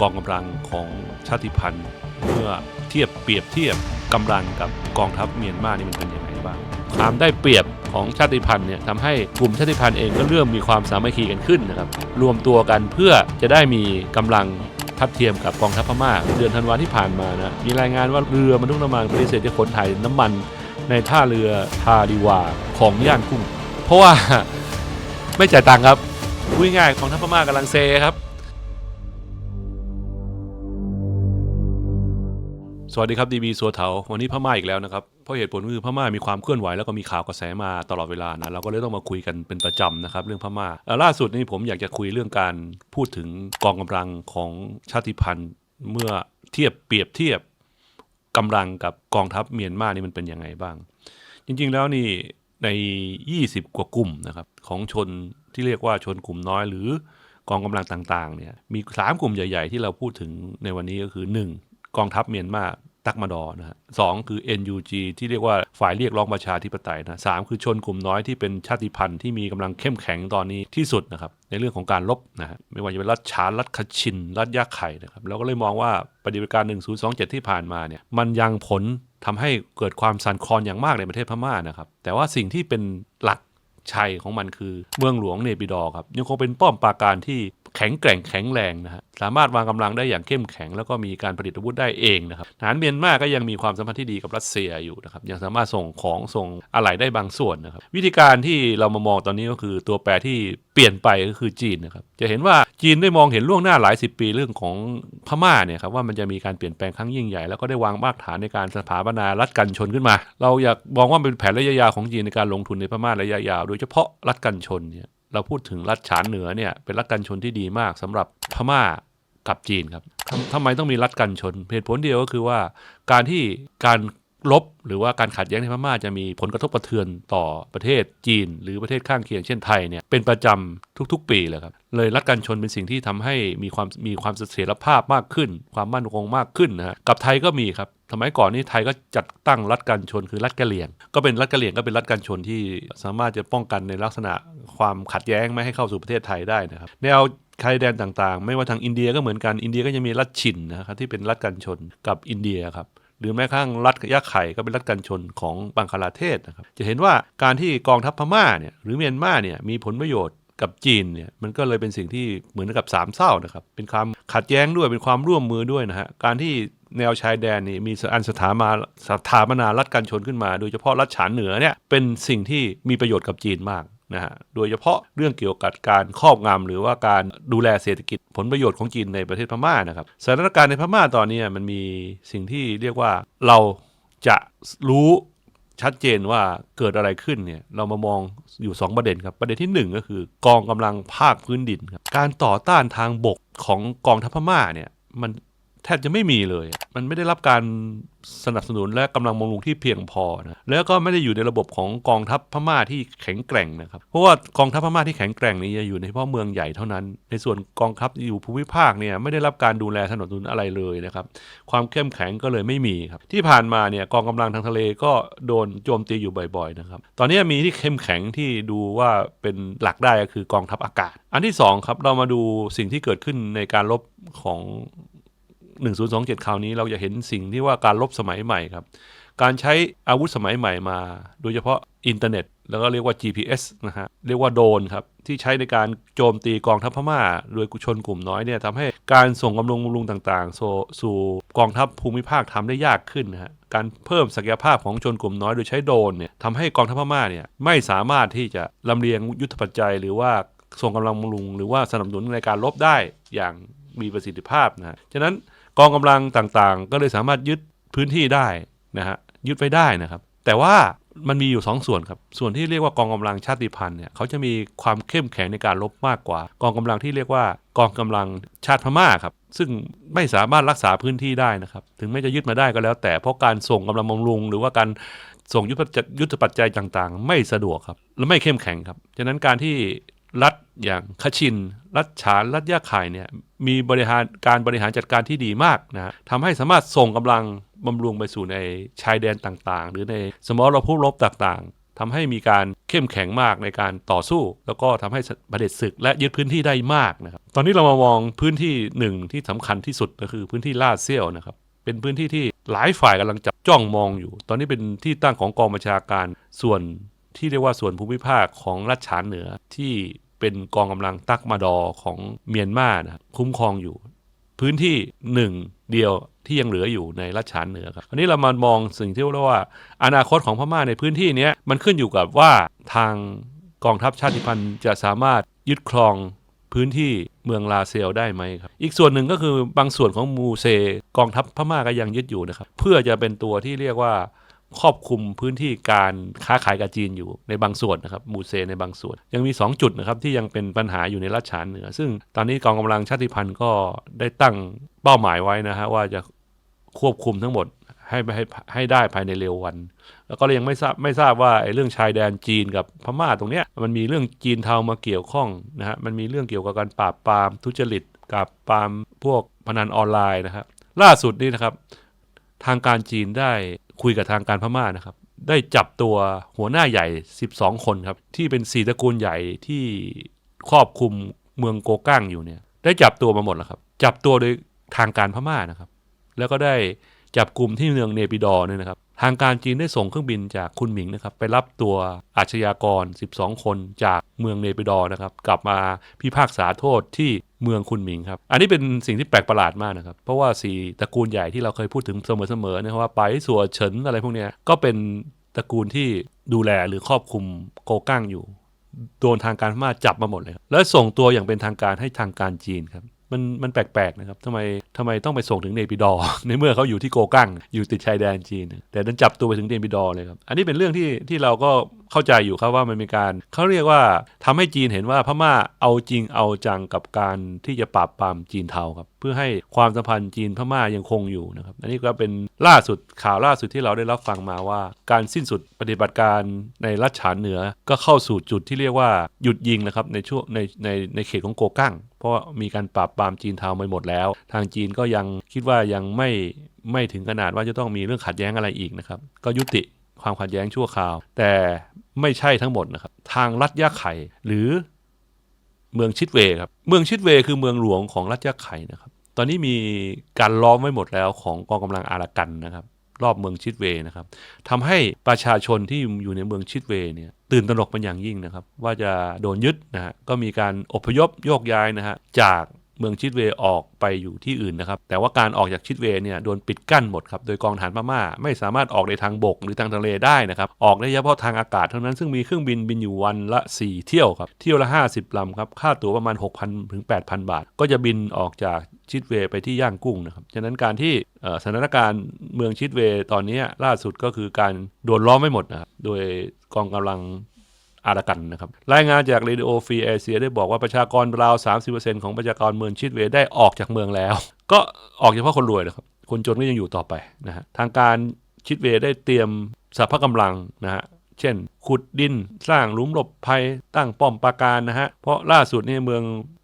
กองกำลังของชาติพันธุ์ เมื่อเทียบเปรียบเทียบกำลังกับกองทัพเมียนมานี่มันเป็นยังไงบ้างความได้เปรียบของชาติพันธุ์เนี่ยทำให้กลุ่มชาติพันธุ์เองก็เริ่มมีความสามัคคีกันขึ้นนะครับรวมตัวกันเพื่อจะได้มีกำลังทัดเทียมกับกองทัพพม่า เดือนธันวาที่ผ่านมานะมีรายงานว่าเรือบรรทุกน้ำมันปฏิเสธจะขนถ่ายน้ำมันในท่าเรือทาดิวาของย่างกุ้งเพราะว่าไม่จ่ายตังค์ครับพูดง่ายๆกองทัพพม่ากำลังเซครับ วัสดีครับดีบีสัวเถาวันนี้พม่าอีกแล้วนะครับเพราะเหตุผลคือพม่ามีความเคลื่อนไหวแล้วก็มีข่าวกระแสมาตลอดเวลานะเราก็เลยต้องมาคุยกันเป็นประจำนะครับเรื่องพม่าเอ่อล่าสุดนี้ผมอยากจะคุยเรื่องการพูดถึงกองกำลังของชาติพันธุ์เมื่อเทียบเปรียบเทียบกำลังกับกองทัพเมียนมานี่มันเป็นยังไงบ้าง จริงๆแล้วนี่ใน 20 กว่ากลุ่มนะครับของชนที่เรียกว่าชนกลุ่มน้อยหรือกองกำลังต่างๆเนี่ยมีสามกลุ่มใหญ่ ๆ ที่เราพูดถึงในวันนี้ก็คือ 1. กองทัพเมียนมา ตักมาดอนะฮะสองคือ NUG ที่เรียกว่าฝ่ายเรียกร้องประชาธิปไตยนะสามคือชนกลุ่มน้อยที่เป็นชาติพันธุ์ที่มีกำลังเข้มแข็งตอนนี้ที่สุดนะครับในเรื่องของการลบนะฮะไม่ว่าจะเป็นรัฐฉานรัฐคชิน รัฐยาไข่นะครับเราก็เลยมองว่าปฏิบัติการ 1027 ที่ผ่านมาเนี่ยมันยังผลทำให้เกิดความสั่นคลอนอย่างมากในประเทศพม่านะครับแต่ว่าสิ่งที่เป็นหลักชัยของมันคือเมืองหลวงเนปิดอครับยังคงเป็นป้อมปราการที่แข็งแกร่งแข็งแรงนะฮะ สามารถวางกำลังได้อย่างเข้มแข็ง แล้วก็มีการผลิตอาวุธได้เองนะครับทหารเมียนมาก็ยังมีความสัมพันธ์ที่ดีกับรัสเซียอยู่นะครับยังสามารถส่งของส่งอะไหล่ได้บางส่วนนะครับวิธีการที่เรามามองตอนนี้ก็คือตัวแปรที่เปลี่ยนไปก็คือจีนนะครับจะเห็นว่าจีนได้มองเห็นล่วงหน้าหลายสิบปีเรื่องของพม่าเนี่ยครับว่ามันจะมีการเปลี่ยนแปลงครั้งยิ่งใหญ่แล้วก็ได้วางรากฐานในการสถาปนารัฐกันชนขึ้นมา เราอยากมองว่าเป็นแผนระยะยาวของจีนในการลงทุนในพม่าระยะยาวโดยเฉพาะรัฐกันชนเนี่ยเราพูดถึงรัฐฉานเหนือเนี่ยเป็นรัฐกันชนที่ดีมากสำหรับพม่า กับจีนครับทำทำไมต้องมีรัฐกันชนเหตุผลเดียวก็คือว่าการที่การลบหรือว่าการขัดแย้งในพม่าจะมีผลกระทบกระเทือนต่อประเทศจีน หรือประเทศข้างเคียงเช่นไทยเนี่ยเป็นประจำทุก ๆ ปีเลยครับเลยรัฐกันชนเป็นสิ่งที่ทำให้มีความมีความเสถียรภาพมากขึ้น ความมั่นคงมากขึ้นนะฮะกับไทยก็มีครับ สมัยก่อนนี่ไทยก็จัดตั้งรัฐกันชนคือรัฐกะเหรี่ยง ก็เป็นรัฐกะเหรี่ยงก็เป็นรัฐกันชนที่สามารถจะป้องกันในลักษณะความขัดแย้งไม่ให้เข้าสู่ประเทศไทยได้นะครับแนวชายแดนต่างๆ ไม่ว่าทางอินเดียก็เหมือนกันอินเดียก็จะมีรัฐฉินนะครับที่เป็นรัฐกันชนกับอินเดียครับหรือแม้กระทั่งรัฐยะไข่ก็เป็นรัฐกันชนของบังคลาเทศนะครับจะเห็นว่าการที่กองทัพพม่าเนี่ยหรือเมียนมาเนี่ยมีผลประโยชน์ กับจีนเนี่ยมันก็เลยเป็นสิ่งที่เหมือนกับสามเศร้านะครับ เป็นความขัดแย้งด้วยเป็นความร่วมมือด้วยนะฮะการที่แนวชายแดนนี่มีอันสถามาสถาปนารัฐกันชนขึ้นมา โดยเฉพาะรัฐฉานเหนือเนี่ยเป็นสิ่งที่มีประโยชน์กับจีนมากนะฮะโดยเฉพาะเรื่องเกี่ยวกับการครอบงำหรือว่าการดูแลเศรษฐกิจผลประโยชน์ของจีนในประเทศพม่านะครับสถานการณ์ในพม่าตอนนี้มันมีสิ่งที่เรียกว่าเราจะรู้ ชัดเจนว่าเกิดอะไรขึ้นเนี่ยเรามามองอยู่ 2 ประเด็นครับ ประเด็นที่ 1 ก็คือกองกำลังภาคพื้นดินครับการต่อต้านทางบกของกองทัพพม่าเนี่ยมัน แทบจะไม่มีเลย มันไม่ได้รับการสนับสนุนและกำลังบำรุงที่เพียงพอนะแล้วก็ไม่ได้อยู่ในระบบของกองทัพพม่าที่แข็งแกร่งนะครับ เพราะว่ากองทัพพม่าที่แข็งแกร่งนี้จะอยู่ในเฉพาะเมืองใหญ่เท่านั้น ในส่วนกองทัพอยู่ภูมิภาคเนี่ยไม่ได้รับการดูแลสนับสนุนอะไรเลยนะครับ ความเข้มแข็งก็เลยไม่มีครับ ที่ผ่านมาเนี่ยกองกำลังทางทะเลก็โดนโจมตีอยู่บ่อยๆนะครับ ตอนนี้มีที่เข้มแข็งที่ดูว่าเป็นหลักได้ก็คือกองทัพอากาศ อันที่สองครับเรามาดูสิ่งที่เกิดขึ้นในการรบของ 1027 คราวนี้เราจะเห็นสิ่งที่ว่าการลบสมัยใหม่ครับ การใช้อาวุธสมัยใหม่มา โดยเฉพาะอินเทอร์เน็ต แล้วก็เรียกว่า GPS นะฮะ เรียกว่าโดนครับ ที่ใช้ในการโจมตีกองทัพพม่า โดยกุชนกลุ่มน้อยเนี่ยทำให้การส่งกำลังบำรุงต่างๆ สู่กองทัพภูมิภาคทำได้ยากขึ้นนะฮะการเพิ่มศักยภาพของชนกลุ่มน้อยโดยใช้โดนเนี่ยทำให้กองทัพพม่าเนี่ยไม่สามารถที่จะลำเลียงยุทธปัจจัย หรือว่าส่งกำลังบำรุง หรือว่าสนับสนุนในการลบได้อย่างมีประสิทธิภาพนะฮะฉะนั้น กองกำลังต่างๆ ก็เลยสามารถยึดพื้นที่ได้นะฮะยึดไว้ได้นะครับ แต่ว่ามันมีอยู่ 2 ส่วนครับ ส่วนที่เรียกว่ากองกำลังชาติพันธุ์เนี่ยเขาจะมีความเข้มแข็งในการรบมากกว่า กองกำลังที่เรียกว่ากองกำลังชาติพม่าครับ ซึ่งไม่สามารถรักษาพื้นที่ได้นะครับ ถึงแม้จะยึดมาได้ก็แล้ว แต่เพราะการส่งกำลังบำรุง หรือว่าการส่งยุทธยุทธปัจจัยต่างๆ ไม่สะดวกครับและไม่เข้มแข็งครับฉะนั้นการที่ รัฐอย่างคชิน รัฐฉาน รัฐยะไข่เนี่ยมีบริหารการบริหารจัดการที่ดีมากนะฮะทำให้สามารถส่งกำลังบำรุงไปสู่ในชายแดนต่างๆ หรือในสมรภูมิรบต่างๆทำให้มีการเข้มแข็งมากในการต่อสู้ แล้วก็ทำให้เผด็จศึกและยึดพื้นที่ได้มากนะครับตอนนี้เรามามองพื้นที่หนึ่งที่สำคัญที่สุดก็คือพื้นที่ลาดเซียวนะครับเป็นพื้นที่ที่หลายฝ่ายกำลังจับจ้องมองอยู่ ตอนนี้เป็นที่ตั้งของกองบัญชาการส่วน ที่เรียกว่าส่วนภูมิภาคของรัฐฉานเหนือที่เป็นกองกำลังตักมาดอของเมียนมานะคุ้มครองอยู่ พื้นที่หนึ่งเดียวที่ยังเหลืออยู่ในรัฐฉานเหนือครับอันนี้เรามามองสิ่งที่เรียกว่า อนาคตของพม่าในพื้นที่นี้มันขึ้นอยู่กับว่าทางกองทัพชาติพันธุ์จะสามารถยึดครองพื้นที่เมืองลาเซลได้ไหมครับ อีกส่วนหนึ่งก็คือบางส่วนของมูเซกองทัพพม่าก็ยังยึดอยู่นะครับ เพื่อจะเป็นตัวที่เรียกว่า ครอบคลุมพื้นที่การค้าขายกับจีนอยู่ในบางส่วนนะครับมูเซในบางส่วน ยังมี 2 จุดนะครับที่ยังเป็นปัญหาอยู่ในรัฐฉานเหนือ ซึ่งตอนนี้กองกำลังชาติพันธุ์ก็ได้ตั้งเป้าหมายไว้นะฮะว่าจะควบคุมทั้งหมดให้ให้ให้ได้ภายในเร็ววัน แล้วก็ยังไม่ทราบไม่ทราบว่าไอ้เรื่องชายแดนจีนกับพม่าตรงเนี้ยมันมีเรื่องจีนเทามาเกี่ยวข้องนะฮะมันมีเรื่องเกี่ยวกับการปราบปรามทุจริตกับปรามพวกพนันออนไลน์นะครับล่าสุดนี่นะครับ ทางการจีนได้ คุยกับทางการพม่านะครับ ได้จับตัวหัวหน้าใหญ่ 12 คนครับ ที่เป็นสีตระกูลใหญ่ที่ครอบคลุมเมืองโกก้างอยู่เนี่ย ได้จับตัวมาหมดแล้วครับ จับตัวโดยทางการพม่านะครับ แล้วก็ได้จับกลุ่มที่เมืองเนปิดอร์เนี่ยนะครับ ทางการจีนได้ส่งเครื่องบินจากคุณหมิงนะครับไปรับตัวอาชญากร 12 คนจากเมืองเนปิดอนะครับกลับมาพิพากษาโทษที่เมืองคุณหมิงครับ อันนี้เป็นสิ่งที่แปลกประหลาดมากนะครับ เพราะว่าสีตระกูลใหญ่ที่เราเคยพูดถึงเสมอๆนะครับว่าไปสัวเฉินอะไรพวกนี้ก็เป็นตระกูลที่ดูแลหรือครอบคุมโกก้างอยู่ โดนทางการพม่าจับมาหมดเลย แล้วส่งตัวอย่างเป็นทางการให้ทางการจีนครับ มันมันแปลกๆนะครับทำไมทำไมต้องไปส่งถึงเนปิดอ ในเมื่อเขาอยู่ที่โกกั้งอยู่ติดชายแดนจีน แต่ดันจับตัวไปถึงเนปิดอเลยครับ อันนี้เป็นเรื่องที่ที่เราก็เข้าใจอยู่ครับว่ามันมีการเขาเรียกว่าทำให้จีนเห็นว่าพม่าเอาจริงเอาจังกับการที่จะปราบปรามจีนเทาครับเพื่อให้ความสัมพันธ์จีนพม่ายังคงอยู่นะครับอันนี้ก็เป็นล่าสุดข่าวล่าสุดที่เราได้รับฟังมาว่า การสิ้นสุดปฏิบัติการในรัฐฉานเหนือก็เข้าสู่จุดที่เรียกว่าหยุดยิงนะครับในช่วงในในในเขตของโกกังเพราะมีการปราบปรามจีนเทาไปหมดแล้ว ทางจีนก็ยังคิดว่ายังไม่ไม่ถึงขนาดว่าจะต้องมีเรื่องขัดแย้งอะไรอีกนะครับ ก็ยุติ ความขัดแย้งชั่วคราว แต่ไม่ใช่ทั้งหมดนะครับ ทางรัฐยะไข่หรือเมืองชิดเวครับ เมืองชิดเวคือเมืองหลวงของรัฐยะไข่นะครับ ตอนนี้มีการล้อมไว้หมดแล้วของกองกำลังอารากันนะครับ รอบเมืองชิดเวนะครับทำให้ประชาชนที่อยู่ในเมืองชิดเวเนี่ยตื่นตระหนกเป็นอย่างยิ่งนะครับ ว่าจะโดนยึดนะฮะก็มีการอพยพโยกย้ายนะฮะจาก เมืองชิดเวออกไปอยู่ที่อื่นนะครับ แต่ว่าการออกจากชิดเวเนี่ยโดนปิดกั้นหมดครับ โดยกองฐานพม่าไม่สามารถออกในทางบกหรือทางทะเลได้นะครับ ออกได้เฉพาะทางอากาศเท่านั้น ซึ่งมีเครื่องบินบินอยู่วันละ 4 เที่ยวครับ เที่ยวละ 50 ลำครับ ค่าตั๋วประมาณ 6,000 ถึง 8,000 บาท ก็จะบินออกจากชิดเวไปที่ย่างกุ้งนะครับ ฉะนั้นการที่สถานการณ์เมืองชิดเวตอนนี้ล่าสุดก็คือการโดนล้อมไม่หมดนะครับ โดยกองกำลัง อารากันนะครับ รายงานจากเรดิโอฟรีเอเชียได้บอกว่าประชากรราว 30%ของประชากรเมืองชิดเวได้ออกจากเมืองแล้ว ก็ออกเฉพาะคนรวยนะครับ คนจนก็ยังอยู่ต่อไปนะฮะ ทางการชิดเวได้เตรียมสรรพกำลังนะฮะ เช่น ขุดดิน สร้างหลุมหลบภัย ตั้งป้อมปราการนะฮะ เพราะล่าสุดนี่เมือง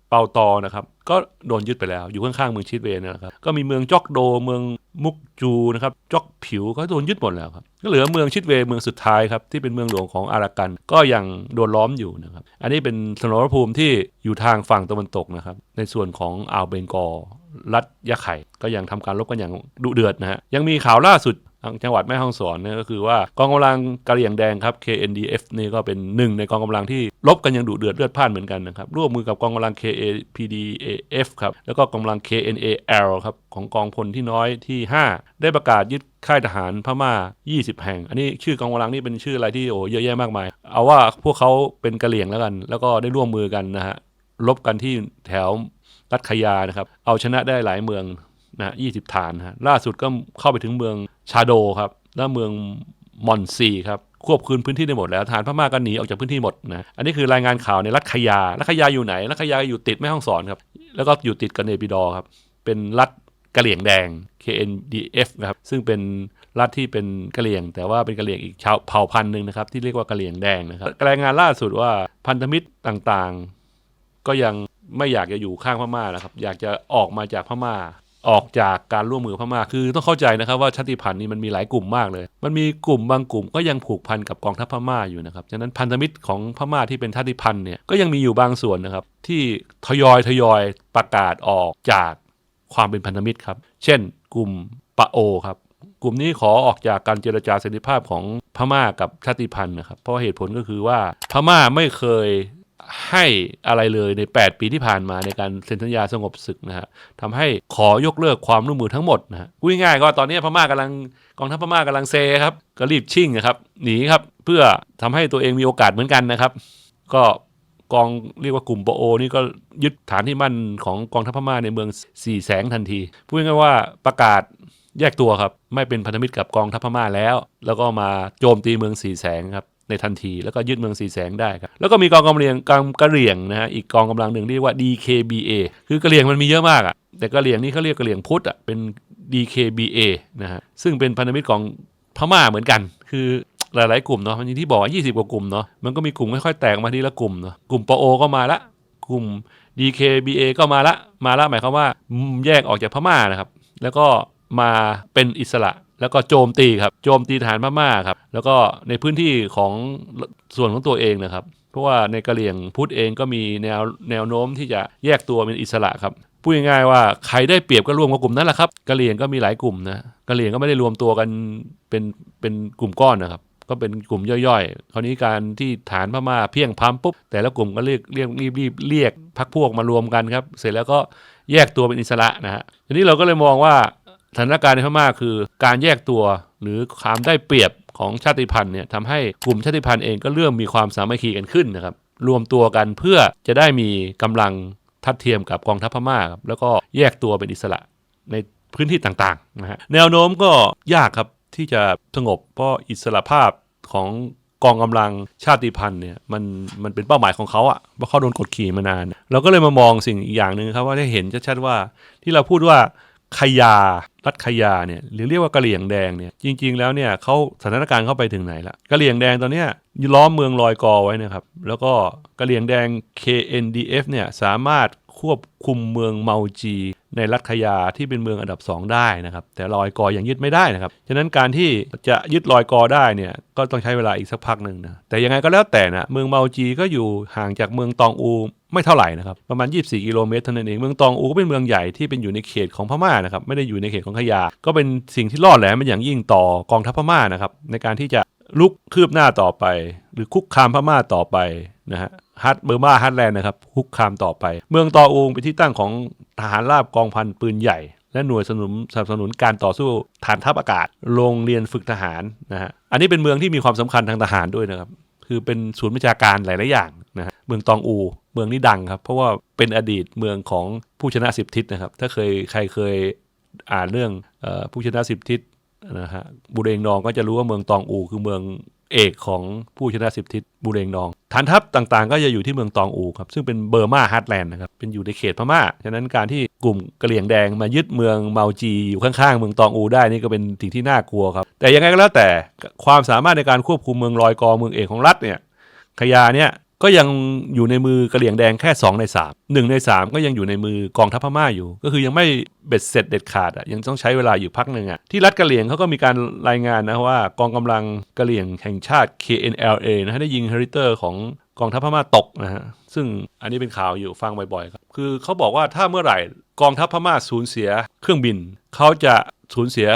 เปาตอนะครับก็โดนยึดไปแล้วอยู่ข้างๆเมืองชิดเวนะครับก็มีเมืองจอกโดเมืองมุกจูนะครับจอกผิวก็โดนยึดหมดแล้วครับก็เหลือเมืองชิดเวเมืองสุดท้ายครับที่เป็นเมืองหลวงของอารากัน ก็ยังโดนล้อมอยู่นะครับอันนี้เป็นสมรภูมิที่อยู่ทางฝั่งตะวันตกนะครับในส่วนของอ่าวเบงกอรัฐยะไข่ก็ยังทำการรบกันอย่างดุเดือดนะฮะยังมีข่าวล่าสุด จังหวัดแม่ฮ่องสอนเนี่ยก็คือว่ากองกำลังกะเหรี่ยงแดงครับ KNDF นี่ก็เป็นหนึ่งในกองกำลังที่ลบกันอย่างดุเดือดเลือดพ่านเหมือนกันนะครับร่วมมือกับกองกำลัง KAPDAF ครับแล้วก็กองกำลัง KNAL ครับของกองพลที่น้อยที่ 5 ได้ประกาศยึดค่ายทหารพม่า 20 แห่ง อันนี้ชื่อกองกำลังนี่เป็นชื่ออะไรที่โอ้เยอะแยะมากมาย เอาว่าพวกเขาเป็นกะเหรี่ยงแล้วกัน แล้วก็ได้ร่วมมือกันนะฮะลบกันที่แถวรัฐขยานะครับ เอาชนะได้หลายเมือง นะ20ฐานนะล่าสุดก็เข้าไปถึงเมืองชาโดครับ และเมืองมอนซีครับควบคืนพื้นที่ได้หมดแล้วฐานพม่าก็หนีออกจากพื้นที่หมดนะอันนี้คือรายงานข่าวในรัฐขยารัฐขยาอยู่ไหนรัฐขยาอยู่ติดแม่ฮ่องสอนครับ แล้วก็อยู่ติดกับเนปิดอครับ เป็นรัฐกะเหลี่ยงแดง KNDF นะครับซึ่งเป็นรัฐที่เป็นกะเหลี่ยง แต่ว่าเป็นกะเหลี่ยงอีกชาวเผ่าพันธุ์หนึ่งนะครับที่เรียกว่ากะเหลี่ยงแดงนะครับรายงานล่าสุดว่าพันธมิตรต่างๆ ก็ยังไม่อยากจะอยู่ข้างพม่านะครับ อยากจะออกมาจากพม่า ออกจากการร่วมมือพม่าคือต้องเข้าใจนะครับว่าชาติพันธุ์นี้มันมีหลายกลุ่มมากเลย มันมีกลุ่มบางกลุ่มก็ยังผูกพันกับกองทัพพม่าอยู่นะครับฉะนั้นพันธมิตรของพม่าที่เป็นชาติพันธุ์เนี่ยก็ยังมีอยู่บางส่วนนะครับ ที่ทยอยทยอยประกาศออกจากความเป็นพันธมิตรครับ เช่น กลุ่มปะโอครับกลุ่มนี้ขอออกจากการเจรจาสันติภาพของพม่ากับชาติพันธุ์นะครับ เพราะเหตุผลก็คือว่าพม่าไม่เคย ให้อะไรเลยใน 8 ปีที่ผ่านมาในการเซ็นสัญญาสงบศึกนะฮะทำให้ขอยกเลิกความร่วมมือทั้งหมดนะฮะพูดง่ายๆก็ตอนนี้พม่ากำลังกองทัพพม่ากำลังเซครับก็รีบชิ่งนะครับหนีครับเพื่อทำให้ตัวเองมีโอกาสเหมือนกันนะครับ ก็กองเรียกว่ากลุ่มโปโอนี่ก็ยึดฐานที่มั่นของกองทัพพม่าในเมืองสี่แสงทันทีพูดง่ายๆว่าประกาศแยกตัวครับไม่เป็นพันธมิตรกับกองทัพพม่าแล้ว แล้วก็มาโจมตีเมืองสี่แสงครับ ในทันที แล้วก็ยึดเมืองสีแสงได้ครับแล้วก็มีกองกำลังกองกระเหรี่ยงนะฮะอีกกองกำลังหนึ่งเรียกว่า DKBA คือกระเหรี่ยงมันมีเยอะมากอะ่ะแต่กระเหรี่ยงนี่เขาเรียกกระเหรี่ยงพุทธอะเป็น DKBA นะฮะซึ่งเป็นพันธมิตรของพม่าเหมือนกัน คือหลายๆกลุ่มเนาะมันที่บอกว่า 20 กว่ากลุ่มเนาะมันก็มีกลุ่มค่อยๆแตกมาทีละกลุ่มเนาะกลุ่มปโอก็มาละกลุ่ม DKBA ก็มาละมาละหมายความว่าแยกออกจากพม่านะครับ แล้วก็มาเป็นอิสระ แล้วก็โจมตีครับ โจมตีฐานพม่าครับ แล้วก็ในพื้นที่ของส่วนของตัวเองนะครับ เพราะว่าในกะเหรี่ยงพุทธเองก็มีแนวแนวโน้มที่จะแยกตัวเป็นอิสระครับพูดง่ายๆว่าใครได้เปรียบก็รวมกับกลุ่มนั้นแหละครับกะเหรี่ยงก็มีหลายกลุ่มนะกะเหรี่ยงก็ไม่ได้รวมตัวกันเป็นเป็นกลุ่มก้อนนะครับก็เป็นกลุ่มย่อยๆ คราวนี้การที่ฐานพม่าเพียงพร้ำปุ๊บ แต่ละกลุ่มก็เรียกเรียกรีบรีบเรียกพักพวกมารวมกันครับ เสร็จแล้วก็แยกตัวเป็นอิสระนะฮะทีนี้เราก็เลยมองว่า สถานการณ์ในพม่าคือการแยกตัวหรือความได้เปรียบของชาติพันธุ์เนี่ยทำให้กลุ่มชาติพันธุ์เองก็เริ่มมีความสามัคคีกันขึ้นนะครับรวมตัวกันเพื่อจะได้มีกำลังทัดเทียมกับกองทัพพม่าครับแล้วก็แยกตัวเป็นอิสระในพื้นที่ต่างๆนะฮะแนวโน้มก็ยากครับที่จะสงบเพราะอิสระภาพของกองกำลังชาติพันธุ์เนี่ยมันมันเป็นเป้าหมายของเขาอะเพราะเขาโดนกดขี่มานาน เราก็เลยมามองสิ่งอีกอย่างหนึ่งครับว่าได้เห็นชัดๆว่าที่เราพูดว่า ขยา รัฐขยาเนี่ยหรือเรียกว่ากะเหลี่ยงแดงเนี่ยจริง ๆ แล้วเนี่ยเขาสถานการณ์เข้าไปถึงไหนละกะเหลี่ยงแดงตอนเนี้ยล้อมเมืองลอยกอไว้นะครับแล้วก็กะเหลี่ยงแดง KNDF เนี่ยสามารถควบคุมเมืองเมาจี ในรัฐขยาที่เป็นเมืองอันดับ 2 ได้นะครับแต่ลอยกอยังยึดไม่ได้นะครับฉะนั้นการที่จะยึดลอยกอได้เนี่ยก็ต้องใช้เวลาอีกสักพักหนึ่งนะแต่ยังไงก็แล้วแต่นะเมืองเมาจีก็อยู่ห่างจากเมืองตองอู ไม่เท่าไหร่นะครับประมาณ 24 กิโลเมตรเท่านั้นเองเมืองตองอูก็เป็นเมืองใหญ่ที่เป็นอยู่ในเขตของพม่านะครับไม่ได้อยู่ในเขตของขยา ก็เป็นสิ่งที่ล่อแหลมเป็นอย่างยิ่งต่อกองทัพพม่านะครับในการที่จะลุกคืบหน้าต่อไป หรือคุกคามพม่าต่อไปนะฮะฮัตเบอร์มาฮัตแลนด์นะครับคุกคามต่อไป เมืองตออูงเป็นที่ตั้งของทหารราบกองพันปืนใหญ่ และหน่วยสนับสนุนสนับสนุนการต่อสู้ฐานทัพอากาศ โรงเรียนฝึกทหารนะฮะอันนี้เป็นเมืองที่มีความสำคัญทางทหารด้วยนะครับคือเป็นศูนย์วิชาการหลาย ๆ อย่างนะฮะเมืองตองอู เมืองนี้ดังครับ เพราะว่าเป็นอดีตเมืองของผู้ชนะสิบทิศนะครับ ถ้าเคยใครเคยอ่านเรื่องออผู้ชนะสิบทิศนะฮะบุเรงนองก็จะรู้ว่าเมืองตองอูคือเมืองเอกของผู้ชนะสิบทิศบุเรงนอง ฐานทัพต่างๆ ก็จะอยู่ที่เมืองตองอูครับซึ่งเป็นเบอร์มาฮาร์ดแลนด์นะครับเป็นอยู่ในเขตพม่าฉะนั้นการที่กลุ่มกะเหรี่ยงแดงมายึดเมืองเมาจีอยู่ข้างๆ เมืองตองอูได้นี่ก็เป็นสิ่งที่น่ากลัวครับ แต่ยังไงก็แล้วแต่ความสามารถในการควบคุมเมืองลอยกอเมืองเอกของรัฐเนี่ยขยาเนี่ย ก็ยังอยู่ในมือกระเหลี่ยงแดงแค่ 2 ใน 3 1 ใน 3 ก็ยังอยู่ในมือกองทัพพม่าอยู่ ก็คือยังไม่เบ็ดเสร็จเด็ดขาดอะยังต้องใช้เวลาอยู่พักหนึ่งอะที่รัฐกระเหลี่ยงเขาก็มีการรายงานนะว่ากองกำลังกระเหลี่ยงแห่งชาติ KNLA นะฮะได้ยิงเฮลิเตอร์ของกองทัพพม่าตกนะฮะซึ่งอันนี้เป็นข่าวอยู่ฟังบ่อยๆครับคือเขาบอกว่าถ้าเมื่อไหร่กองทัพพม่าสูญเสียเครื่องบินเขาจะสูญเสีย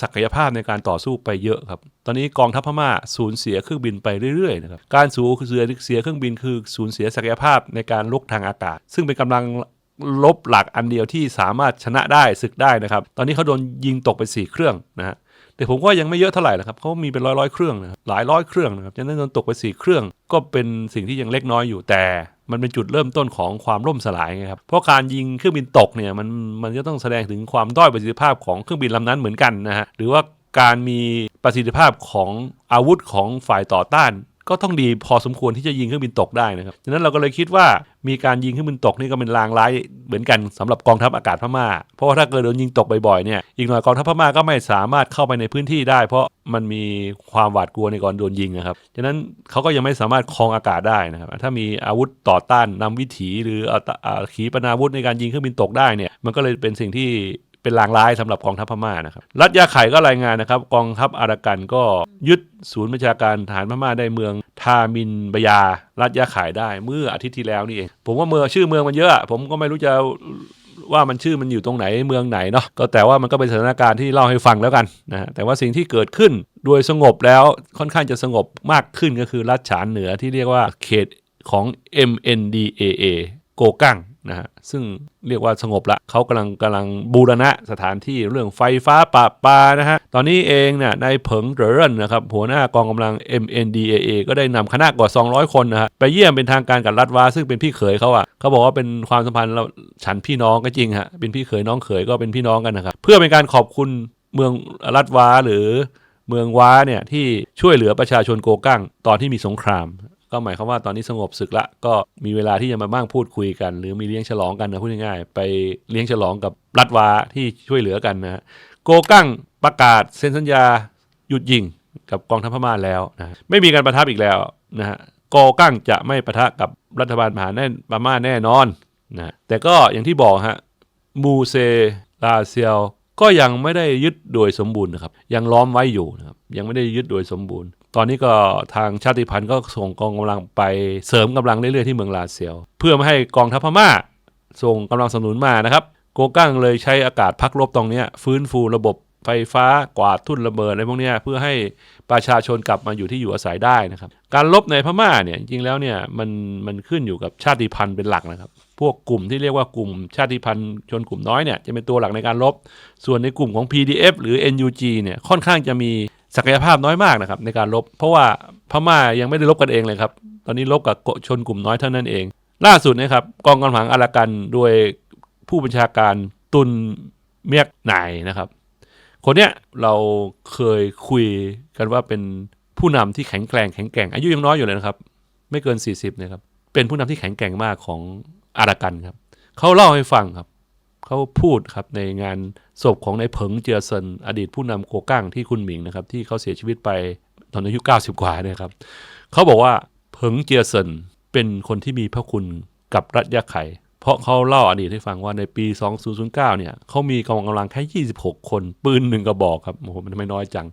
ศักยภาพในการต่อสู้ไปเยอะครับ ตอนนี้กองทัพพม่าสูญเสียเครื่องบินไปเรื่อยๆนะครับ การสูญเสียเสียเครื่องบินคือสูญเสียศักยภาพในการลบทางอากาศ ซึ่งเป็นกำลังลบหลักอันเดียวที่สามารถชนะได้ศึกได้นะครับ ตอนนี้เขาโดนยิงตกไปสี่เครื่องนะฮะแต่ผมว่ายังไม่เยอะเท่าไหร่นะครับเขามีเป็นร้อยร้อยเครื่องนะครับหลายร้อยเครื่องนะครับฉะนั้นโดนตกไปสี่เครื่องก็เป็นสิ่งที่ยังเล็กน้อยอยู่แต่ มันเป็นจุดเริ่มต้นของความล่มสลายไงครับเพราะการยิงเครื่องบินตกเนี่ยมันมันจะต้องแสดงถึงความด้อยประสิทธิภาพของเครื่องบินลำนั้นเหมือนกันนะฮะหรือว่าการมีประสิทธิภาพของอาวุธของฝ่ายต่อต้าน ก็ต้องดีพอสมควรที่จะยิงเครื่องบินตกได้นะครับฉะนั้นเราก็เลยคิดว่า มีการยิงขึ้นบินตกนี่ก็เป็นลางร้ายเหมือนกันสำหรับกองทัพอากาศพม่า เพราะว่าถ้าเกิดโดนยิงตกบ่อยๆเนี่ยอีกหน่อยกองทัพพม่าก็ไม่สามารถเข้าไปในพื้นที่ได้ เพราะมันมีความหวาดกลัวในการโดนยิงนะครับฉะนั้นเขาก็ยังไม่สามารถครองอากาศได้นะครับถ้ามีอาวุธต่อต้านนำวิถีหรือเอาตะอ่าขีปนาวุธในการยิงเครื่องบินตกได้เนี่ยมันก็เลยเป็นสิ่งที่ เป็นลางร้ายสำหรับกองทัพพม่านะครับรัฐยาไข่ก็รายงานนะครับ กองทัพอารากันก็ยึดศูนย์บัญชาการทหารพม่าได้เมืองทามินบยา รัฐยาไข่ได้เมื่ออาทิตย์ที่แล้วนี่เองผมว่าเมืองชื่อเมืองมันเยอะ ผมก็ไม่รู้จะว่ามันชื่อมันอยู่ตรงไหนเมืองไหนเนาะก็แต่ว่ามันก็เป็นสถานการณ์ที่เล่าให้ฟังแล้วกันนะฮะแต่ว่าสิ่งที่เกิดขึ้นโดยสงบแล้วค่อนข้างจะสงบมากขึ้นก็คือรัฐฉานเหนือที่เรียกว่าเขตของ MNDAA โกกัง นะฮะซึ่งเรียกว่าสงบละเขากำลังกำลังบูรณะสถานที่เรื่องไฟฟ้าปราปานะฮะตอนนี้เองเนี่ยนายเผิงเหรินนะครับหัวหน้ากองกำลัง MNDAA ก็ได้นำคณะกว่า 200 คนนะฮะไปเยี่ยมเป็นทางการกับรัฐวาซึ่งเป็นพี่เขยเขาอะเขาบอกว่าเป็นความสัมพันธ์เราฉันพี่น้องก็จริงฮะเป็นพี่เขยน้องเขยก็เป็นพี่น้องกันนะครับเพื่อเป็นการขอบคุณเมืองรัฐวาหรือเมืองว้าเนี่ยที่ช่วยเหลือประชาชนโกกั้งตอนที่มีสงคราม ก็หมายความว่าตอนนี้สงบศึกละก็มีเวลาที่จะมาบ้างพูดคุยกัน หรือมีเลี้ยงฉลองกันนะพูดง่ายๆไปเลี้ยงฉลองกับรัฐวาที่ช่วยเหลือกันนะฮะโกกั้งประกาศเซ็นสัญญาหยุดยิงกับกองทัพพม่าแล้วนะไม่มีการประทับอีกแล้วนะฮะโกกั้งจะไม่ประทะกับรัฐบาลมหาแน่พม่าแน่นอนนะฮะแต่ก็อย่างที่บอกฮะมูเซลาเซียวก็ยังไม่ได้ยึดโดยสมบูรณ์นะครับยังล้อมไว้อยู่นะครับยังไม่ได้ยึดโดยสมบูรณ์ ตอนนี้ก็ทางชาติพันธุ์ก็ส่งกองกำลังไปเสริมกำลังเรื่อยๆที่เมืองลาเซียว เพื่อไม่ให้กองทัพพม่า ส่งกำลังสนับสนุนมานะครับโกกั้งเลยใช้อากาศพักรบตรงนี้ฟื้นฟูระบบไฟฟ้ากวาดทุ่นระเบิดอะไรพวกนี้เพื่อให้ประชาชนกลับมาอยู่ที่อยู่อาศัยได้นะครับ การลบในพม่าเนี่ยจริงแล้วเนี่ยมันมันขึ้นอยู่กับชาติพันธุ์เป็นหลักนะครับ พวกกลุ่มที่เรียกว่ากลุ่มชาติพันธุ์ชนกลุ่มน้อยเนี่ยจะเป็นตัวหลักในการลบ ส่วนในกลุ่มของ PDF หรือ NUG เนี่ยค่อนข้างจะมี ศักยภาพน้อยมากนะครับในการลบ เพราะว่าพม่ายังไม่ได้ลบกันเองเลยครับ ตอนนี้ลบกับชนกลุ่มน้อยเท่านั้นเอง ล่าสุดนะครับกองกำลังอารากันโดยผู้บัญชาการตุนเมียกไนายนะครับ คนเนี้ยเราเคยคุยกันว่าเป็นผู้นำที่แข็งแกร่งแข็งแกร่งอายุยังน้อยอยู่เลยนะครับ ไม่เกิน 40นะครับเป็นผู้นำที่แข็งแกร่งมากของอารากันครับเขาเล่าให้ฟังครับ เขาพูดครับในงานศพของนายเผิงเจียเซินอดีตผู้นำโกกั้งที่คุณหมิงนะครับ ที่เขาเสียชีวิตไปตอนอายุ 90 กว่าเนี่ยครับเขาบอกว่าเผิงเจียเซินเป็นคนที่มีพระคุณกับรัฐยะไข่เพราะเขาเล่าอดีตให้ฟังว่าในปี 2009 เนี่ยเขามีกองกำลังแค่ 26 คน ปืนหนึ่งกระบอกครับโอ้โหมันไม่น้อยจัง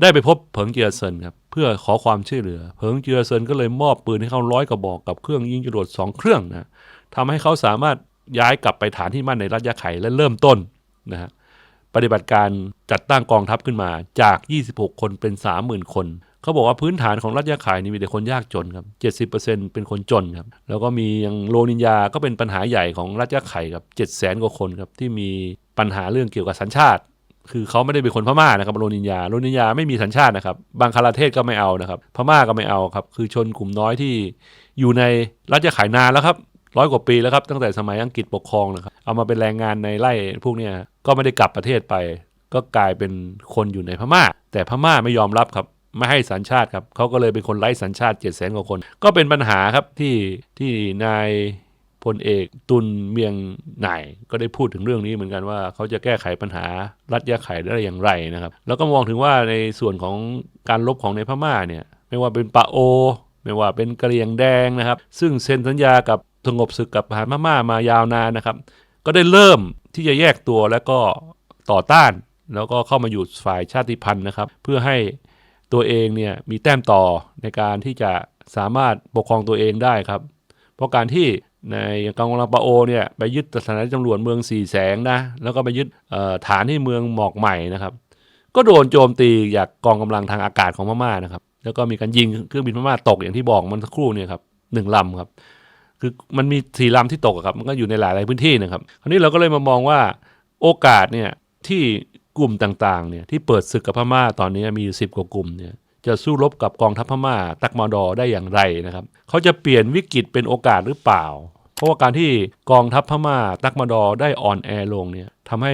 ได้ไปพบเผิงเจียเซินครับเพื่อขอความช่วยเหลือ เผิงเจียเซินก็เลยมอบปืนให้เขาร้อยกระบอกกับเครื่องยิงจรวดสองเครื่องนะทำให้เขาสามารถ ย้ายกลับไปฐานที่มั่นในรัฐยะไข่และเริ่มต้นนะฮะปฏิบัติการจัดตั้งกองทัพขึ้นมาจาก 26 คนเป็น 30,000 คน เขาบอกว่าพื้นฐานของรัฐยะไข่นี่มีแต่คนยากจนครับ 70%เป็นคนจนครับแล้วก็มีอย่างโรนินยาก็เป็นปัญหาใหญ่ของรัฐยะไข่ครับ700,000กว่าคนครับที่มีปัญหาเรื่องเกี่ยวกับสัญชาติคือเขาไม่ได้เป็นคนพม่านะครับโรนินยาโรนินยาไม่มีสัญชาตินะครับบางคาราเทศก็ไม่เอานะครับ พม่าก็ไม่เอาครับ คือชนกลุ่มน้อยที่อยู่ในรัฐยะไข่นานแล้วครับ ร้อยกว่าปีแล้วครับ ตั้งแต่สมัยอังกฤษปกครองนะครับ เอามาเป็นแรงงานในไร่พวกเนี้ยก็ไม่ได้กลับประเทศไป ก็กลายเป็นคนอยู่ในพม่า แต่พม่าไม่ยอมรับครับไม่ให้สัญชาติครับเขาก็เลยเป็นคนไร้สัญชาติเจ็ดแสนกว่าคน ก็เป็นปัญหาครับที่ที่นายพลเอกตุนเมียงไหนก็ได้พูดถึงเรื่องนี้เหมือนกันว่าเขาจะแก้ไขปัญหารัฐยาไข่ได้อย่างไรนะครับ แล้วก็มองถึงว่าในส่วนของการลบของในพม่าเนี่ยไม่ว่าเป็นปะโอ ไม่ว่าเป็นกะเหรี่ยงแดงนะครับ ซึ่งเซ็นสัญญากับ สงบศึกกับทหารพม่ามายาวนานนะครับ ก็ได้เริ่มที่จะแยกตัวแล้วก็ต่อต้าน แล้วก็เข้ามาอยู่ฝ่ายชาติพันธุ์นะครับ เพื่อให้ตัวเองเนี่ยมีแต้มต่อในการที่จะสามารถปกครองตัวเองได้ครับ เพราะการที่ในกองกำลังปะโอเนี่ยไปยึดสถานีตำรวจเมืองสี่แสงนะแล้วก็ไปยึดฐานที่เมืองหมอกใหม่นะครับ ก็โดนโจมตีจากกองกำลังทางอากาศของพม่านะครับ แล้วก็มีการยิงเครื่องบินพม่าตกอย่างที่บอกมันสักครู่เนี่ยครับหนึ่งลำครับ คือมันมีสี่ลำที่ตกครับ มันก็อยู่ในหลายๆพื้นที่นะครับ คราวนี้เราก็เลยมามองว่าโอกาสเนี่ยที่กลุ่มต่างๆเนี่ยที่เปิดศึกกับพม่าตอนนี้มีสิบกว่ากลุ่มเนี่ยจะสู้รบกับกองทัพพม่าตักมาดอได้อย่างไรนะครับเขาจะเปลี่ยนวิกฤตเป็นโอกาสหรือเปล่า เพราะว่าการที่กองทัพพม่าตักมาดอได้อ่อนแอลงเนี่ยทำให้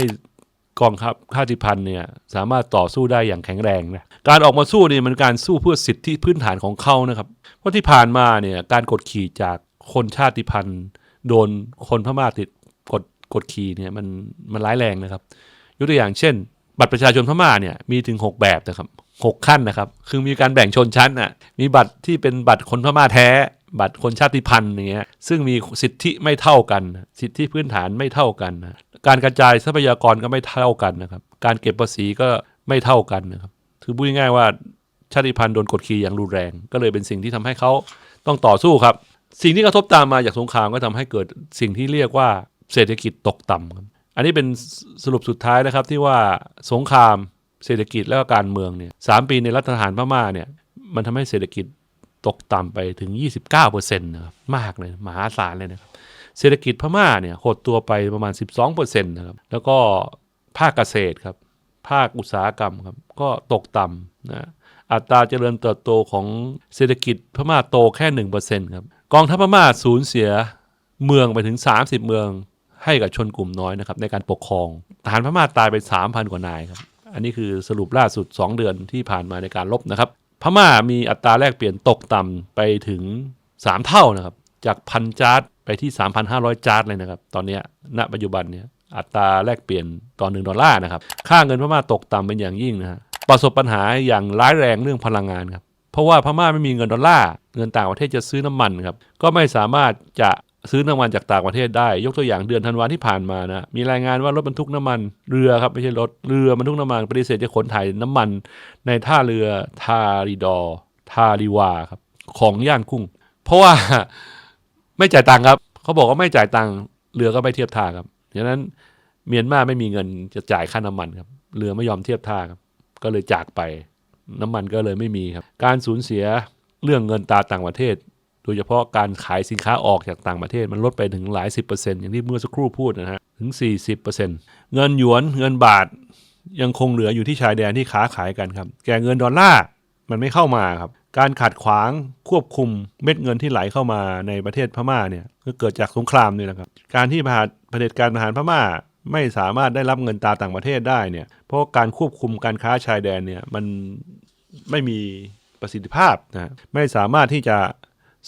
กองทัพข้าติพันธ์เนี่ยสามารถต่อสู้ได้อย่างแข็งแรงนะการออกมาสู้เนี่ยมันการสู้เพื่อสิทธิพื้นฐานของเขานะครับเพราะที่ผ่านมาเนี่ยการกดขี่จาก คนชาติพันธุ์ โดนคนพม่าติดกดกดขี่เนี่ยมันมันร้ายแรงนะครับยกตัวอย่างเช่น บัตรประชาชนพม่าเนี่ยมีถึง 6 แบบนะครับหกขั้นนะครับ คือมีการแบ่งชนชั้นอะ มีบัตรที่เป็นบัตรคนพม่าแท้ บัตรคนชาติพันธุ์อย่างเงี้ย ซึ่งมีสิทธิไม่เท่ากัน สิทธิพื้นฐานไม่เท่ากันนะการกระจายทรัพยากรก็ไม่เท่ากันนะครับ การเก็บภาษีก็ไม่เท่ากันนะครับ คือพูดง่ายๆว่าชาติพันธุ์โดนกดขี่อย่างรุนแรง ก็เลยเป็นสิ่งที่ทำให้เขาต้องต่อสู้ครับ สิ่งที่กระทบตามมาจากสงครามก็ทำให้เกิดสิ่งที่เรียกว่าเศรษฐกิจตกต่ำครับอันนี้เป็นสรุปสุดท้ายนะครับที่ว่าสงครามเศรษฐกิจและก็การเมืองเนี่ยสามปีในรัฐประหารพม่าเนี่ยมันทำให้เศรษฐกิจตกต่ำไปถึง 29%นะครับมากเลยมหาศาลเลยนะครับเศรษฐกิจพม่าเนี่ยหดตัวไปประมาณ 12%นะครับแล้วก็ภาคเกษตรครับภาคอุตสาหกรรมครับก็ตกต่ำนะอัตราเจริญเติบโตของเศรษฐกิจพม่าโตแค่ 1%ครับ กองทัพพม่าสูญเสียเมืองไปถึง 30 เมืองให้กับชนกลุ่มน้อยนะครับในการปกครองทหารพม่าตายไป 3,000 กว่านายครับอันนี้คือสรุปล่าสุด 2 เดือนที่ผ่านมาในการลบนะครับ พม่ามีอัตราแลกเปลี่ยนตกต่ำไปถึง 3 เท่านะครับ จากพันจาร์ดไปที่ 3,500 จาร์ดเลยนะครับ ตอนนี้ณปัจจุบันเนี่ยอัตราแลกเปลี่ยนต่อ1ดอลลาร์นะครับ ค่าเงินพม่าตกต่ำเป็นอย่างยิ่งนะฮะประสบปัญหาอย่างร้ายแรงเรื่องพลังงานครับ เพราะว่าพม่าไม่มีเงินดอลลาร์เงินต่างประเทศจะซื้อน้ำมันครับก็ไม่สามารถจะซื้อน้ำมันจากต่างประเทศได้ ยกตัวอย่างเดือนธันวาที่ผ่านมานะมีรายงานว่ารถบรรทุกน้ำมันเรือครับไม่ใช่รถเรือบรรทุกน้ำมันปฏิเสธจะขนถ่ายน้ำมัน ในท่าเรือทาริดอทาริวาครับของย่างกุ้ง เพราะว่าไม่จ่ายตังค์ครับ เขาบอกว่าไม่จ่ายตังค์เรือก็ไม่เทียบท่าครับดังนั้นเมียนมาไม่มีเงินจะจ่ายค่าน้ำมันครับเรือไม่ยอมเทียบท่าครับก็เลยจากไป น้ำมันก็เลยไม่มีครับ การสูญเสียเรื่องเงินตราต่างประเทศ โดยเฉพาะการขายสินค้าออกจากต่างประเทศมันลดไปถึงหลายสิบเปอร์เซ็นต์อย่างที่เมื่อสักครู่พูดนะฮะถึง 40เปอร์เซ็นต์เงินหยวนเงินบาทยังคงเหลืออยู่ที่ชายแดนที่ค้าขายกันครับ แก่เงินดอลลาร์มันไม่เข้ามาครับ การขัดขวางควบคุมเม็ดเงินที่ไหลเข้ามาในประเทศพม่าเนี่ยก็เกิดจากสงครามนี่แหละครับ การที่ผ่านเผด็จการทหารพม่า ไม่สามารถได้รับเงินตราต่างประเทศได้เนี่ย เพราะการควบคุมการค้าชายแดนเนี่ยมันไม่มีประสิทธิภาพนะไม่สามารถที่จะ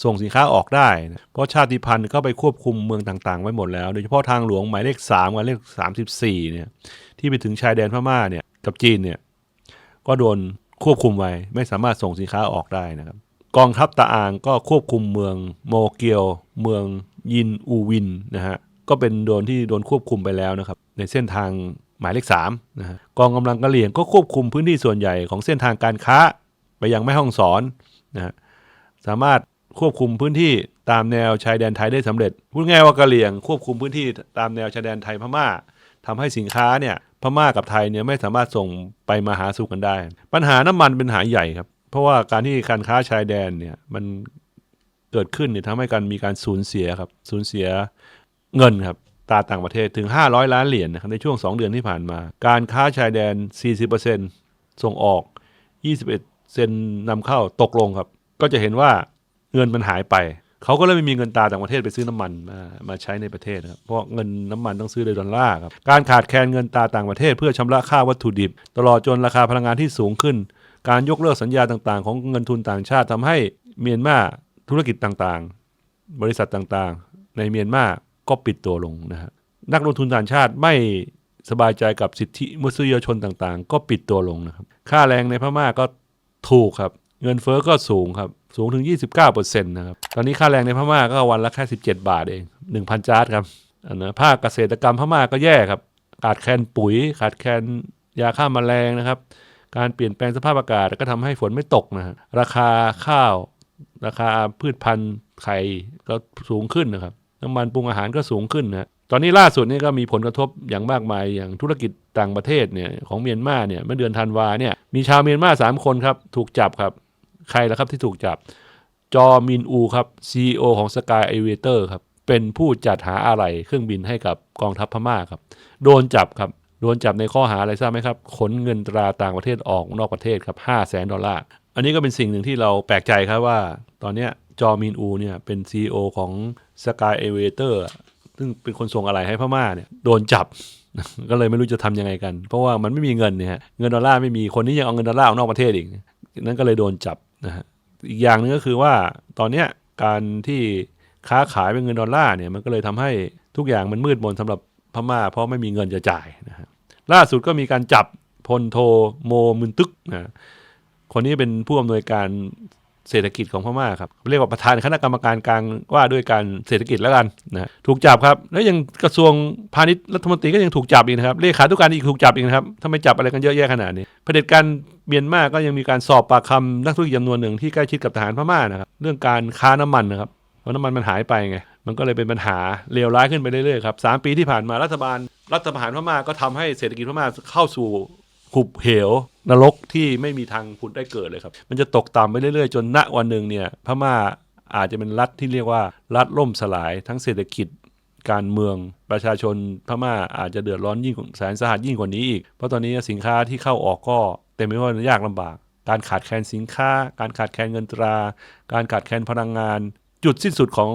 ส่งสินค้าออกได้นะเพราะชาติพันธุ์ก็ไปควบคุมเมืองต่างๆ ไว้หมดแล้ว โดยเฉพาะทางหลวงหมายเลข3กับเลข 34เนี่ยที่ไปถึงชายแดนพม่าเนี่ยกับจีนเนี่ยก็โดนควบคุมไว้ไม่สามารถส่งสินค้าออกได้นะครับกองทัพตะอางก็ควบคุมเมืองโมเกียว เมืองยินอูวินนะฮะ ก็เป็นโดนที่โดนควบคุมไปแล้วนะครับ ในเส้นทางหมายเลข3นะฮะกองกำลังกะเหรี่ยงก็ควบคุมพื้นที่ส่วนใหญ่ของเส้นทางการค้าไปยังแม่ห้องสอนนะฮะสามารถควบคุมพื้นที่ตามแนวชายแดนไทยได้สำเร็จพูดง่ายว่ากะเหรี่ยงควบคุมพื้นที่ตามแนวชายแดนไทยพม่าทำให้สินค้าเนี่ยพม่ากับไทยเนี่ยไม่สามารถส่งไปมาหาสู่กันได้ ปัญหาน้ำมันเป็นหาใหญ่ครับ เพราะว่าการที่การค้าชายแดนเนี่ยมันเกิดขึ้นเนี่ยทำให้การมีการสูญเสียครับสูญเสีย เงินครับตาต่างประเทศถึง 500 ล้านเหรียญนะครับในช่วง 2 เดือนที่ผ่านมา การค้าชายแดน 40%ส่งออก 21 เซนนำเข้าตกลงครับ ก็จะเห็นว่าเงินมันหายไป เขาก็เลยไม่มีเงินตาต่างประเทศไปซื้อน้ำมันมามาใช้ในประเทศครับเพราะเงินน้ำมันต้องซื้อโดยดอลลาร์ครับการขาดแคลนเงินตาต่างประเทศ เพื่อชำระค่าวัตถุดิบ ตลอดจนราคาพลังงานที่สูงขึ้น การยกเลิกสัญญาต่างๆ ของเงินทุนต่างชาติทำให้เมียนมาธุรกิจต่างๆ บริษัทต่างๆ ในเมียนมา ก็ปิดตัวลงนะฮะนักลงทุนต่างชาติไม่สบายใจกับสิทธิมนุษยชนต่างๆ ก็ปิดตัวลงนะครับ ค่าแรงในพม่าก็ถูกครับ เงินเฟ้อก็สูงครับ สูงถึง 29%นะครับ ตอนนี้ค่าแรงในพม่าก็วันละแค่ 17 บาทเอง 1,000 จาร์ดครับอันนะภาคเกษตรกรรมพม่าก็แย่ครับ ขาดแคลนปุ๋ย ขาดแคลนยาฆ่าแมลงนะครับ การเปลี่ยนแปลงสภาพอากาศก็ทำให้ฝนไม่ตกนะฮะ ราคาข้าว ราคาพืชพันธุ์ไข่ก็สูงขึ้นนะครับ น้ำมันปรุงอาหารก็สูงขึ้นนะตอนนี้ล่าสุดนี่ก็มีผลกระทบอย่างมากมายอย่างธุรกิจต่างประเทศเนี่ยของเมียนมาเนี่ยเมื่อเดือนธันวาเนี่ยมีชาวเมียนมาสามคนครับถูกจับครับ ใครล่ะครับที่ถูกจับ จอมินอูครับ CEO ของ Sky Aviator ครับเป็นผู้จัดหาอะไรเครื่องบินให้กับกองทัพพม่าครับ โดนจับครับโดนจับในข้อหาอะไรทราบไหมครับ ขนเงินตราต่างประเทศออกนอกประเทศครับ5 0 0แสนดอลลาร์อันนี้ก็เป็นสิ่งหนึ่งที่เราแปลกใจครับว่า ตอนนี้จอมินอูเนี่ยเป็น CEO ของ Sky Aviator ซึ่งเป็นคนส่งอะไรให้พม่าเนี่ยโดนจับ ก็เลยไม่รู้จะทำยังไงกัน เพราะว่ามันไม่มีเงินเนี่ยเงินดอลลาร์ไม่มีคนนี้ยังเอาเงินดอลลาร์ออกนอกประเทศอีกนั่นก็เลยโดนจับนะฮะอีกอย่างหนึงก็คือว่าตอนเนี้ยการที่ค้าขายเป็นเงินดอลลาร์เนี่ยมันก็เลยทำให้ทุกอย่างมันมืดมนสำหรับพม่า เพราะไม่มีเงินจะจ่ายนะฮะล่าสุดก็มีการจับพลโทโมมุนตึกนะคนนี้เป็นผู้อำนวยการ เศรษฐกิจของพม่าครับเรียกว่าประธานคณะกรรมการกลางว่าด้วยการเศรษฐกิจแล้วกันนะถูกจับครับแล้วยังกระทรวงพาณิชย์รัฐมนตรีก็ยังถูกจับอีกนะครับเลขาธิการอีกถูกจับอีกนะครับทำไมจับอะไรกันเยอะแยะขนาดนี้เผด็จการเมียนมาก็ยังมีการสอบปากคำนักธุรกิจจำนวนหนึ่งที่ใกล้ชิดกับทหารพม่านะครับเรื่องการค้าน้ำมันนะครับเพราะน้ำมันมันหายไปไงมันก็เลยเป็นปัญหาเลวร้ายขึ้นไปเรื่อยๆครับสามปีที่ผ่านมารัฐบาลรัฐประหารพม่าก็ทำให้เศรษฐกิจพม่าเข้าสู่หุบเหว นรกที่ไม่มีทางผุดได้เกิดเลยครับ มันจะตกต่ำไปเรื่อยๆ จนณวันหนึ่งเนี่ยพม่าอาจจะเป็นรัฐที่เรียกว่ารัฐล่มสลายทั้งเศรษฐกิจการเมืองประชาชนพม่าอาจจะเดือดร้อนยิ่งแสนสาหัสยิ่งกว่านี้อีก เพราะตอนนี้สินค้าที่เข้าออกก็เต็มไปด้วยควยากลำบาก การขาดแคลนสินค้า การขาดแคลนเงินตรา การขาดแคลนพลังงาน จุดสิ้นสุดของ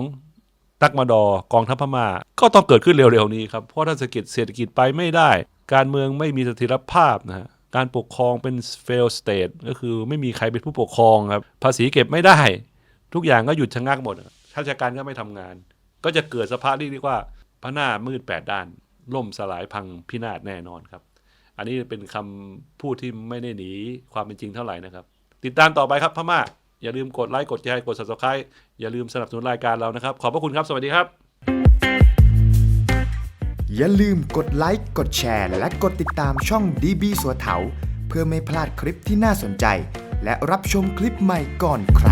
ตักมาดอกองทัพพม่า ก็ต้องเกิดขึ้นเร็วๆนี้ครับเพราะถ้าเศรษฐกิจเศรษฐกิจไปไม่ได้ การเมืองไม่มีเสถียรภาพนะฮะ การปกครองเป็น fail state ก็คือไม่มีใครเป็นผู้ปกครองครับ ภาษีเก็บไม่ได้ ทุกอย่างก็หยุดชะงักหมดราชการก็ไม่ทำงาน ก็จะเกิดสภาพที่เรียกว่าพระหน้ามืดแปดด้าน ล่มสลายพังพินาศแน่นอนครับ อันนี้เป็นคำพูดที่ไม่ได้หนีความเป็นจริงเท่าไหร่นะครับ ติดตามต่อไปครับพม่าอย่าลืมกดไลค์กดแชร์กด subscribe อย่าลืมสนับสนุนรายการเรานะครับ ขอบพระคุณครับ สวัสดีครับ อย่าลืมกดไลค์ กดแชร์ และกดติดตามช่อง DB สัวเถา เพื่อไม่พลาดคลิปที่น่าสนใจ และรับชมคลิปใหม่ก่อนใคร